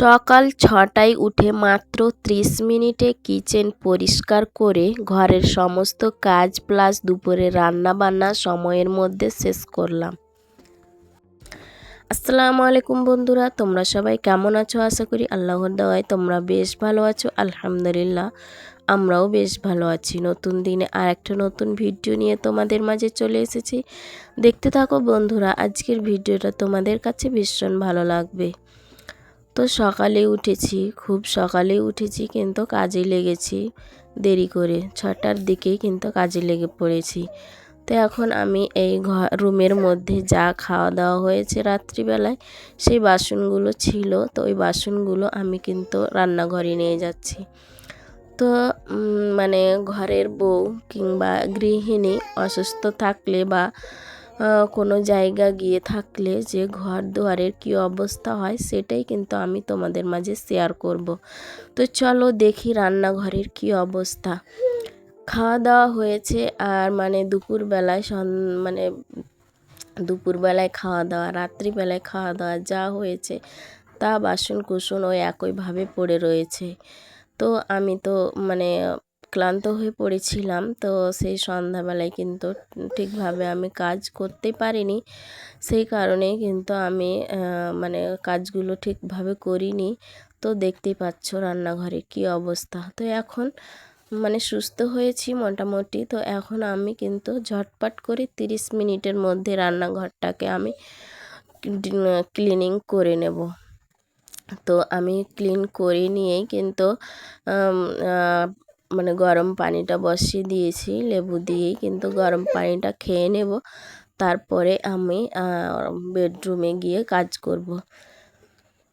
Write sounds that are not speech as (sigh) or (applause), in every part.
সকাল ছটায় উঠে মাত্র ত্রিশ মিনিটে কিচেন পরিষ্কার করে ঘরের সমস্ত কাজ প্লাস দুপুরে রান্না বান্না সময়ের মধ্যে শেষ করলাম। আসসালামু আলাইকুম বন্ধুরা, তোমরা সবাই কেমন আছো? আশা করি আল্লাহর দেওয়ায় তোমরা বেশ ভালো আছো। আলহামদুলিল্লাহ, আমরাও বেশ ভালো আছি। নতুন দিনে আর একটা নতুন ভিডিও নিয়ে তোমাদের মাঝে চলে এসেছি। দেখতে থাকো বন্ধুরা, আজকের ভিডিওটা তোমাদের কাছে ভীষণ ভালো লাগবে। তো সকালে উঠেছি, খুব সকালে উঠেছি কিন্তু কাজে লেগেছি দেরি করে। ছটার দিকেই কিন্তু কাজে লেগে পড়েছি। তো এখন আমি এই ঘর রুমের মধ্যে যা খাওয়া দাওয়া হয়েছে রাত্রিবেলায় সেই বাসনগুলো ছিল, তো ওই বাসনগুলো আমি কিন্তু রান্নাঘরে নিয়ে যাচ্ছি। তো মানে ঘরের বউ কিংবা গৃহিণী অসুস্থ থাকলে বা কোনো জায়গা গিয়ে থাকলে যে ঘর দুয়ারের কী অবস্থা হয় সেটাই কিন্তু আমি তোমাদের মাঝে শেয়ার করব। তো চলো দেখি রান্নাঘরের কী অবস্থা। খাওয়া দাওয়া হয়েছে আর মানে দুপুরবেলায় সন মানে দুপুরবেলায় খাওয়া দাওয়া, রাত্রিবেলায় খাওয়া দাওয়া যা হয়েছে তা বাসন কুসন ওই একইভাবে পড়ে রয়েছে। তো আমি তো মানে ক্লান্ত হয়ে পড়েছিলাম, তো সেই সন্ধ্যাবেলায় কিন্তু ঠিকভাবে আমি কাজ করতে পারিনি। সেই কারণে কিন্তু আমি মানে কাজগুলো ঠিকভাবে করিনি। তো দেখতেই পাচ্ছ রান্নাঘরের কী অবস্থা। তো এখন মানে সুস্থ হয়েছি মোটামুটি। তো এখন আমি কিন্তু ঝটপট করে তিরিশ মিনিটের মধ্যে রান্নাঘরটাকে আমি ক্লিনিং করে নেব। তো আমি ক্লিন করে নিয়েই কিন্তু মানে গরম পানিটা বসিয়ে দিয়েছি, লেবু দিয়েই কিন্তু গরম পানিটা খেয়ে নেব। তারপরে আমি বেডরুমে গিয়ে কাজ করব।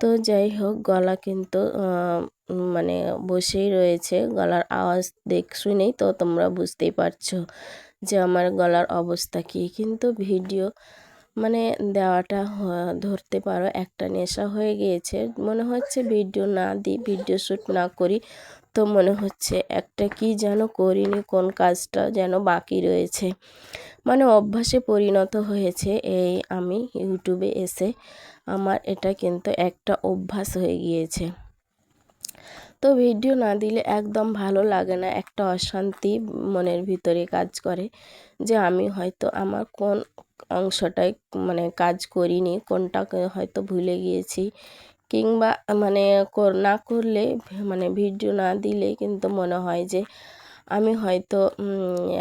তো যাই হোক, গলা কিন্তু মানে বসেই রয়েছে। গলার আওয়াজ দেখ, শুনেই তো তোমরা বুঝতেই পারছ যে আমার গলার অবস্থা কী। কিন্তু ভিডিও মানে দেওয়াটা ধরতে পারো, একটা নেশা হয়ে গিয়েছে। মনে হচ্ছে ভিডিও না দিই, ভিডিও শ্যুট না করি। তো মনে হচ্ছে। একটা কি যেন করিনি, কোন কাজটা যেন বাকি রয়েছে। মানে অভ্যাসে পরিণত হয়েছে। এই আমি ইউটিউবে এসে আমার এটা কিন্তু একটা অভ্যাস হয়ে গিয়েছে। তো ভিডিও না দিলে একদম ভালো লাগে না। একটা অশান্তি মনের ভিতরে কাজ করে যে আমি হয়তো আমার কোন অংশটায় মানে কাজ করিনি, কোনটাকে হয়তো ভুলে গিয়েছি। কিংবা মানে না করলে মানে ভিডিও না দিলে কিন্তু মনে হয় যে, আমি হয়তো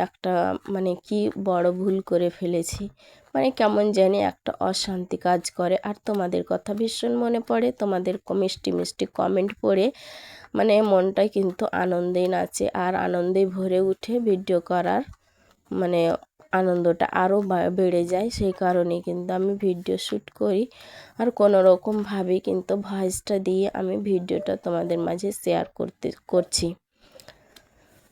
একটা মানে কি বড় ভুল করে ফেলেছি। মানে কেমন জানি একটা অশান্তি কাজ করে। আর তোমাদের কথা ভীষণ মনে পড়ে। তোমাদের মিষ্টি মিষ্টি কমেন্ট পড়ে। মানে মনটাই কিন্তু আনন্দেই নাচে। আর আনন্দে ভরে উঠে ভিডিও করার মানে আনন্দটা আরও বেড়ে যায়, সেই কারণে কিন্তু আমি ভিডিও শ্যুট করি। আর কোনো রকমভাবে কিন্তু ভয়েসটা দিয়ে আমি ভিডিওটা তোমাদের মাঝে শেয়ার করতে, করছি।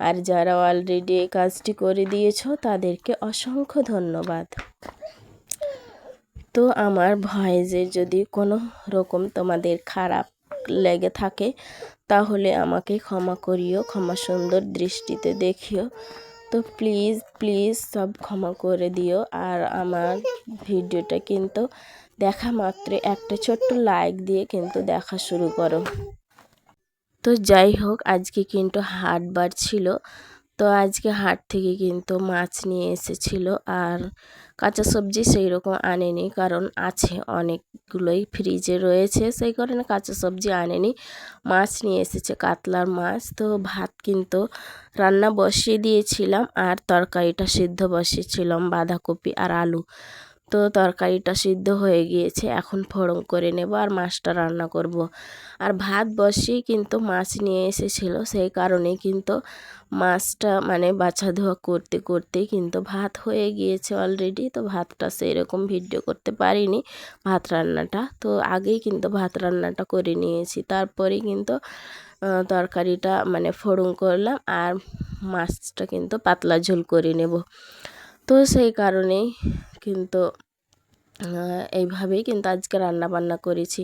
আর যারা অলরেডি এই কাজটি করে দিয়েছ, তাদেরকে অসংখ্য ধন্যবাদ। তো আমার ভয়েসে যদি কোনো রকম তোমাদের খারাপ লেগে থাকে, তাহলে আমাকে ক্ষমা করিও, ক্ষমা সুন্দর দৃষ্টিতে দেখিও। তো প্লিজ প্লিজ সব ক্ষমা করে দিও। আর আমার ভিডিওটা কিন্তু দেখা মাত্র একটা ছোট্ট লাইক দিয়ে কিন্তু দেখা শুরু করো। তো যাই হোক, আজকে কিন্তু হাটবার ছিল। তো আজকে হাট থেকে কিন্তু মাছ নিয়ে এসেছিল আর কাঁচা সবজি সেই রকম আনেনি কারণ আছে অনেকগুলোই ফ্রিজে রয়েছে, সেই কারণে কাঁচা সবজি আনেনি। মাছ নিয়ে এসেছে কাতলার মাছ, তো ভাত কিন্তু রান্না বসিয়ে দিয়েছিলাম আর তরকারিটা সিদ্ধ বসিয়েছিলাম বাঁধাকপি আর আলু। তো তরকারিটা সিদ্ধ হয়ে গিয়েছে, এখন ফোড়ন করে নেব আর মাছটা রান্না করব। আর ভাত বসিয়ে কিন্তু মাছ নিয়ে এসেছিল, সেই কারণে কিন্তু মাছটা মানে বাছা ধোয়া করতে করতে কিন্তু ভাত হয়ে গিয়েছে অলরেডি তো ভাতটা সেই রকম ভিডিও করতে পারিনি ভাত রান্নাটা তো আগেই কিন্তু ভাত রান্নাটা করে নিয়েছি, তারপরে কিন্তু তরকারিটা মানে ফোড়ন করলাম আর মাছটা কিন্তু পাতলা ঝোল করে নেব তো সেই কারণেই কিন্তু এইভাবেই কিন্তু আজকে রান্না বান্না করেছি।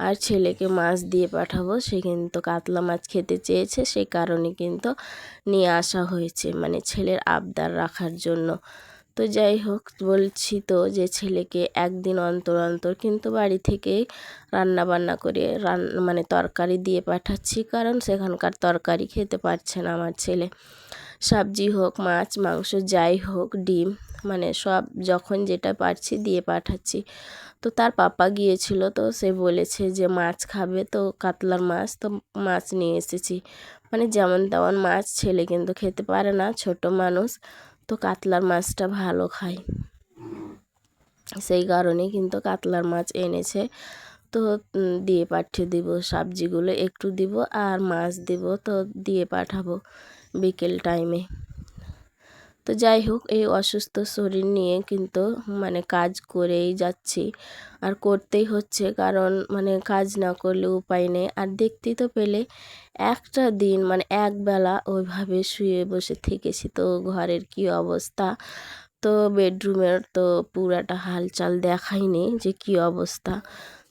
আর ছেলেকে মাছ দিয়ে পাঠাবো, সে কিন্তু কাতলা মাছ খেতে চেয়েছে সেই কারণে কিন্তু নিয়ে আসা হয়েছে মানে ছেলের আবদার রাখার জন্য। তো যাই হোক, বলছি তো যে ছেলেকে একদিন অন্তর অন্তর কিন্তু বাড়ি থেকে রান্না বান্না করে রান মানে তরকারি দিয়ে পাঠাচ্ছি। কারণ সেখানকার তরকারি খেতে পারছে না আমার ছেলে। সবজি হোক, মাছ, মাংস, যাই হোক, ডিম মানে সব যখন যেটা পারছি দিয়ে পাঠাচ্ছি। তো তার পাপা গিয়েছিল তো সে বলেছে যে মাছ খাবে তো কাতলার মাছ, তো মাছ নিয়ে এসেছি। মানে যেমন তেমন মাছ ছেলে কিন্তু খেতে পারে না, ছোট মানুষ। তো কাতলার মাছটা ভালো খায় সেই কারণে কিন্তু কাতলার মাছ এনেছে। তো দিয়ে পাঠিয়ে দিব, সবজিগুলো একটু দিব আর মাছ দিব, তো দিয়ে পাঠাবো বিকেল টাইমে তো যাই হোক, এই অসুস্থ শরীর নিয়ে কিন্তু মানে কাজ করেই যাচ্ছি। আর করতেই হচ্ছে, কারণ মানে কাজ না করলে উপায় নেই। আর দেখতেই তো পেলে একটা দিন মানে একবেলা ওইভাবে শুয়ে বসে থেকেছি। তো ঘরের কি অবস্থা? তো বেডরুমের তো পুরাটা হালচাল দেখাইনি যে কি অবস্থা।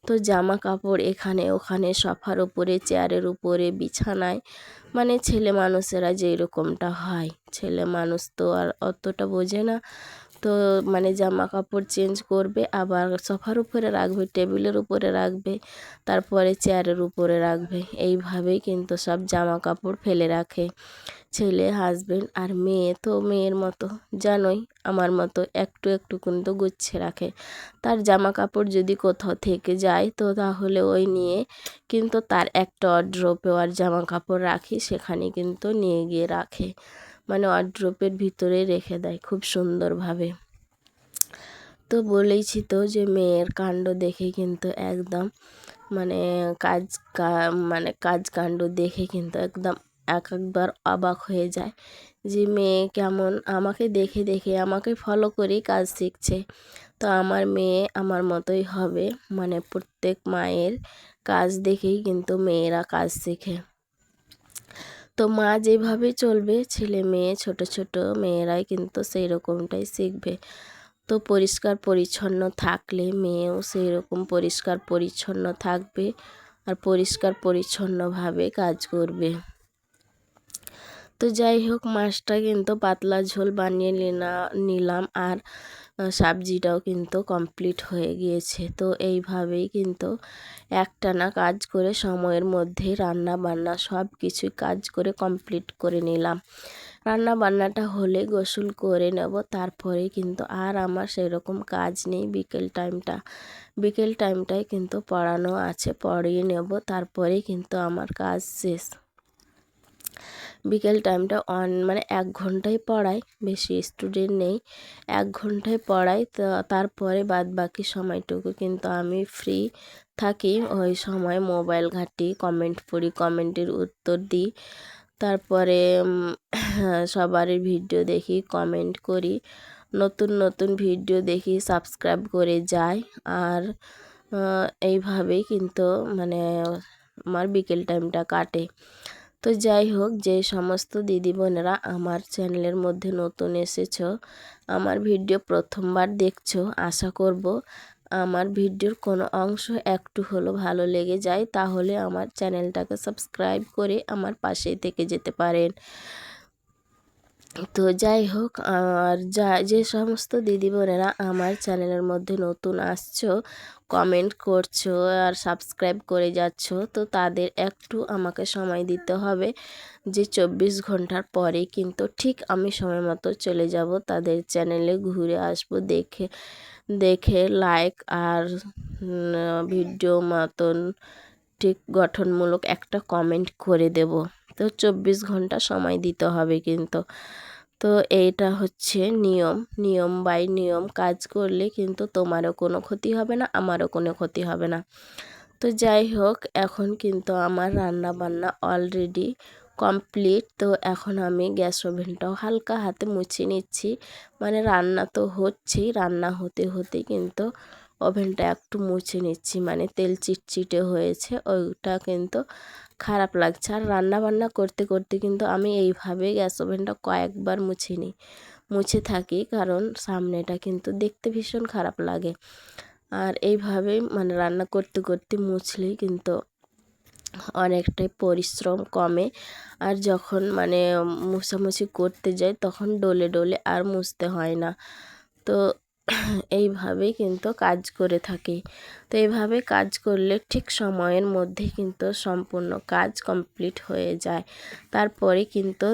তো জামা কাপড় এখানে ওখানে সফার উপরে, চেয়ারের উপরে, বিছানায়। মানে ছেলে মানুষেরা যেই রকমটা হয়। ছেলে মানুষ তো আর অতটা বোঝে না। তো মানে জামা কাপড় চেঞ্জ করবে, আবার সোফার উপরে রাখবে, টেবিলের উপরে রাখবে, তারপরে চেয়ারের উপরে রাখবে। এইভাবেই কিন্তু সব জামা কাপড় ফেলে রাখে ছেলে হাজবেন্ড আর মেয়ে। তো মেয়ের মতো, জানোই আমার মতো একটু একটু কিন্তু গুছিয়ে রাখে। তার জামা কাপড় যদি কোথাও থেকে যায়, তো তাহলে ওই নিয়ে কিন্তু তার একটা অড্রপে আর জামা কাপড় রাখি, সেখানে কিন্তু নিয়ে গিয়ে রাখে। মানে অড্রপের ভিতরে রেখে দেয় খুব সুন্দরভাবে। তো বলেইছি তো যে মেয়ের কাণ্ড দেখে কিন্তু একদম মানে কাজ মানে কাজ কাণ্ড দেখে কিন্তু একদম এক একবার অবাক হয়ে যায় যে মেয়ে কেমন, আমাকে দেখে দেখে আমাকে ফলো করেই কাজ শিখছে। তো আমার মেয়ে আমার মতোই হবে মানে প্রত্যেক মায়ের কাজ দেখেই কিন্তু মেয়েরা কাজ শেখে। তো মা যেভাবে চলবে, ছেলে মেয়ে, ছোট ছোট মেয়েরাই কিন্তু সেই রকমটাই শিখবে। তো পরিষ্কার পরিচ্ছন্ন থাকলে মেয়েও সেই রকম পরিষ্কার পরিচ্ছন্ন থাকবে আর পরিষ্কার পরিচ্ছন্নভাবে কাজ করবে। তো যাই হোক, মাছটা কিন্তু পাতলা ঝোল বানিয়ে নিলাম আর সবজিটাও কিন্তু কমপ্লিট হয়ে গিয়েছে। তো এইভাবেই কিন্তু একটানা কাজ করে সময়ের মধ্যে রান্না বান্না সব কিছুই কাজ করে কমপ্লিট করে নিলাম। রান্না বান্নাটা হলে গোসল করে নেব, তারপরে কিন্তু আর আমার সেরকম কাজ নেই। বিকেল টাইমটা, বিকেল টাইমটায় কিন্তু পড়ানো আছে, পড়িয়ে নেব তারপরে কিন্তু আমার কাজ শেষ। বিকেল টাইমটা অন মানে এক ঘন্টায় পড়াই বেশি স্টুডেন্ট নেই, এক ঘন্টায় পড়াই তো তারপরে বাদ বাকি সময়টুকু কিন্তু আমি ফ্রি থাকি, ওই সময় মোবাইল ঘাঁটি কমেন্ট পড়ি কমেন্টের উত্তর দিই, তারপরে (coughs) সবারই ভিডিও দেখি কমেন্ট করি, নতুন নতুন ভিডিও দেখি সাবস্ক্রাইব করে যাই, আর এইভাবেই কিন্তু মানে আমার বিকেল টাইমটা কাটে। তো যাই হোক, যে সমস্ত দিদি বোনেরা আমার চ্যানেলের মধ্যে নতুন এসেছ, আমার ভিডিও প্রথমবার দেখছ, আশা করব আমার ভিডিওর কোনো অংশ একটু হলো ভালো লেগে যায়। তাহলে আমার চ্যানেলটাকে সাবস্ক্রাইব করে আমার পাশেই থেকে যেতে পারেন। তো যাই হোক, আর যা, যে সমস্ত দিদি বোনেরা আমার চ্যানেলের মধ্যে নতুন আসছো কমেন্ট করছ আর সাবস্ক্রাইব করে যাচ্ছ, তো তাদের একটু আমাকে সময় দিতে হবে যে চব্বিশ ঘণ্টার পরে কিন্তু ঠিক আমি সময় মতো চলে যাব তাদের চ্যানেলে ঘুরে আসব, দেখে দেখে লাইক আর ভিডিও মতন ঠিক গঠনমূলক একটা কমেন্ট করে দেব। তো চব্বিশ ঘণ্টা সময় দিতে হবে কিন্তু। তো এইটা হচ্ছে নিয়ম। নিয়ম বাই নিয়ম কাজ করলে কিন্তু তোমারও কোনো ক্ষতি হবে না, আমারও কোনো ক্ষতি হবে না। তো যাই হোক, এখন কিন্তু আমার রান্না বান্না অলরেডি কমপ্লিট তো এখন আমি গ্যাস ওভেনটাও হালকা হাতে মুছে নিচ্ছি। মানে রান্না তো হচ্ছেই, রান্না হতে হতে কিন্তু ওভেনটা একটু মুছে নিচ্ছি। মানে তেল চিটচিটে হয়েছে, ওইটা কিন্তু খারাপ লাগছে। আর রান্না বান্না করতে করতে কিন্তু আমি এইভাবে গ্যাস ওভেনটা কয়েকবার মুছে নিই মুছে থাকি কারণ সামনেটা কিন্তু দেখতে ভীষণ খারাপ লাগে। আর এইভাবে মানে রান্না করতে করতে মুছলেই কিন্তু অনেকটাই পরিশ্রম কমে। আর যখন মানে মুছামুছি করতে যাই তখন ডলে ডলে আর মুছতে হয় না। তো এইভাবেই কিন্তু কাজ করে থাকি। তো এইভাবে কাজ করলে ঠিক সময়ের মধ্যে কিন্তু সম্পূর্ণ কাজ কমপ্লিট হয়ে যায়। তারপরে কিন্তু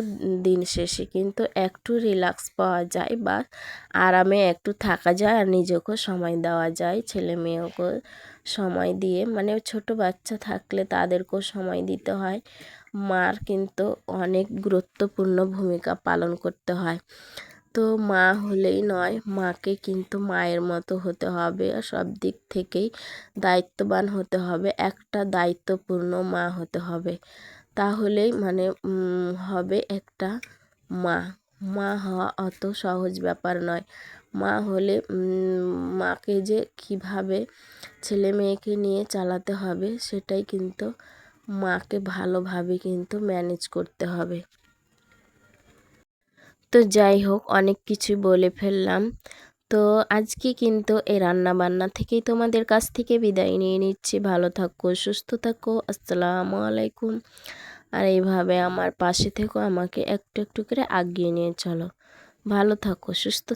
দিন শেষে কিন্তু একটু রিল্যাক্স পাওয়া যায় বা আরামে একটু থাকা যায় আর নিজেকেও সময় দেওয়া যায়। ছেলে মেয়েকেও সময় দিয়ে মানে ছোট বাচ্চা থাকলে তাদেরকেও সময় দিতে হয়। মার কিন্তু অনেক গুরুত্বপূর্ণ ভূমিকা পালন করতে হয়। তো মা হলেই নয়, মাকে কিন্তু মায়ের মতো হতে হবে আর সব দিক থেকেই দায়িত্ববান হতে হবে, একটা দায়িত্বপূর্ণ মা হতে হবে। তাহলেই মানে হবে একটা মা। মা হওয়া অত সহজ ব্যাপার নয়। মা হলে মাকে যে কীভাবে ছেলে মেয়েকে নিয়ে চালাতে হবে সেটাই কিন্তু মাকে ভালোভাবে কিন্তু ম্যানেজ করতে হবে। তো যাই হোক, অনেক কিছু বলে ফেললাম। তো আজকে কিন্তু এই রান্না বান্না থেকেই তোমাদের কাছ থেকে বিদায় নিয়ে নিচ্ছি। ভালো থাকো, সুস্থ থাকো, আসসালামু আলাইকুম। আর এইভাবে আমার পাশে থেকো, আমাকে একটু একটু করে আগিয়ে নিয়ে চলো। ভালো থাকো, সুস্থ